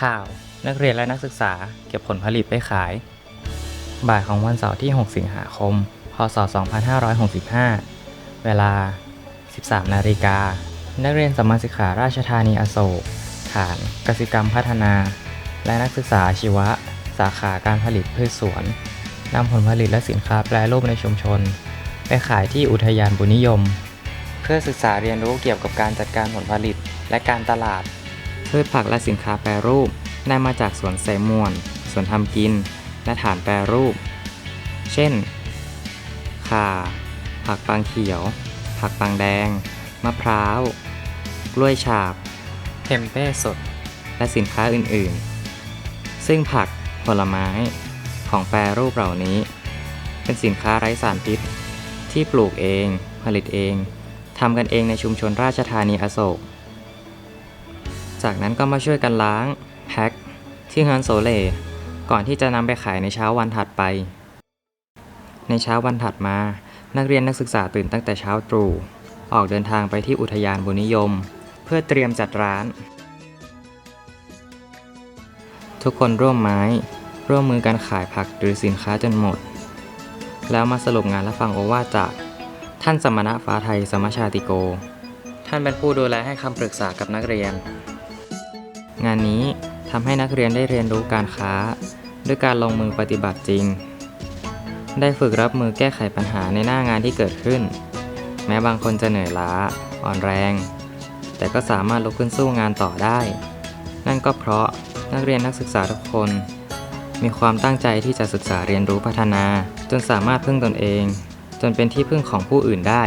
ข่าวนักเรียนและนักศึกษาเก็บผลผลิตไปขาย บ่ายของวันเสาร์ที่ 6 สิงหาคม พศ 2565 เวลา 13 นาฬิกา นักเรียนสมาสิกขาราชธานีอโศก ฐานกสิกรรมพัฒนา และนักศึกษาอาชีวะ สาขาการผลิตพืชสวน นำผลผลิตและสินค้าแปรรูปในชุมชน ไปขายที่อุทยานบุญนิยม เพื่อศึกษาเรียนรู้เกี่ยวกับการจัดการผลผลิตและการตลาด พืชผักและสินค้าแปรรูปได้มาจากสวนเสมวนสวนทำกิน และฐานแปรรูป เช่น ข่า ผักปังเขียว ผักปังแดง มะพร้าว กล้วยฉาบ เทมเป้สด และสินค้าอื่นๆ ซึ่งผัก ผลไม้ ของแปรรูปเหล่านี้ เป็นสินค้าไร้สารพิษ ที่ปลูกเอง ผลิตเอง ทำกันเองในชุมชนราชธานีอโศก จากนั้นก็มาช่วยกันล้างแพ็คที่เฮินโซเลก่อนที่จะนำไปขายในเช้าวันถัดไป ในเช้าวันถัดมา นักเรียนนักศึกษาตื่นตั้งแต่เช้าตรู่ออกเดินทางไปที่อุทยานบุญนิยม เพื่อเตรียมจัดร้าน ทุกคนร่วมไม้ ร่วมมือกันขายผักหรือสินค้าจนหมด แล้วมาสรุปงานและฟังโอวาจากท่านสมณะฟ้าไทยสมชาติโก ท่านเป็นผู้ดูแลให้คำปรึกษากับนักเรียน งานนี้ทำให้นักเรียนได้เรียนรู้การค้า ด้วยการลงมือปฏิบัติจริง ได้ฝึกรับมือแก้ไขปัญหาในหน้างานที่เกิดขึ้น แม้บางคนจะเหนื่อยล้า อ่อนแรง แต่ก็สามารถลุกขึ้นสู้งานต่อได้ นั่นก็เพราะนักเรียนนักศึกษาทุกคน มีความตั้งใจที่จะศึกษาเรียนรู้พัฒนา จนสามารถพึ่งตนเอง จนเป็นที่พึ่งของผู้อื่นได้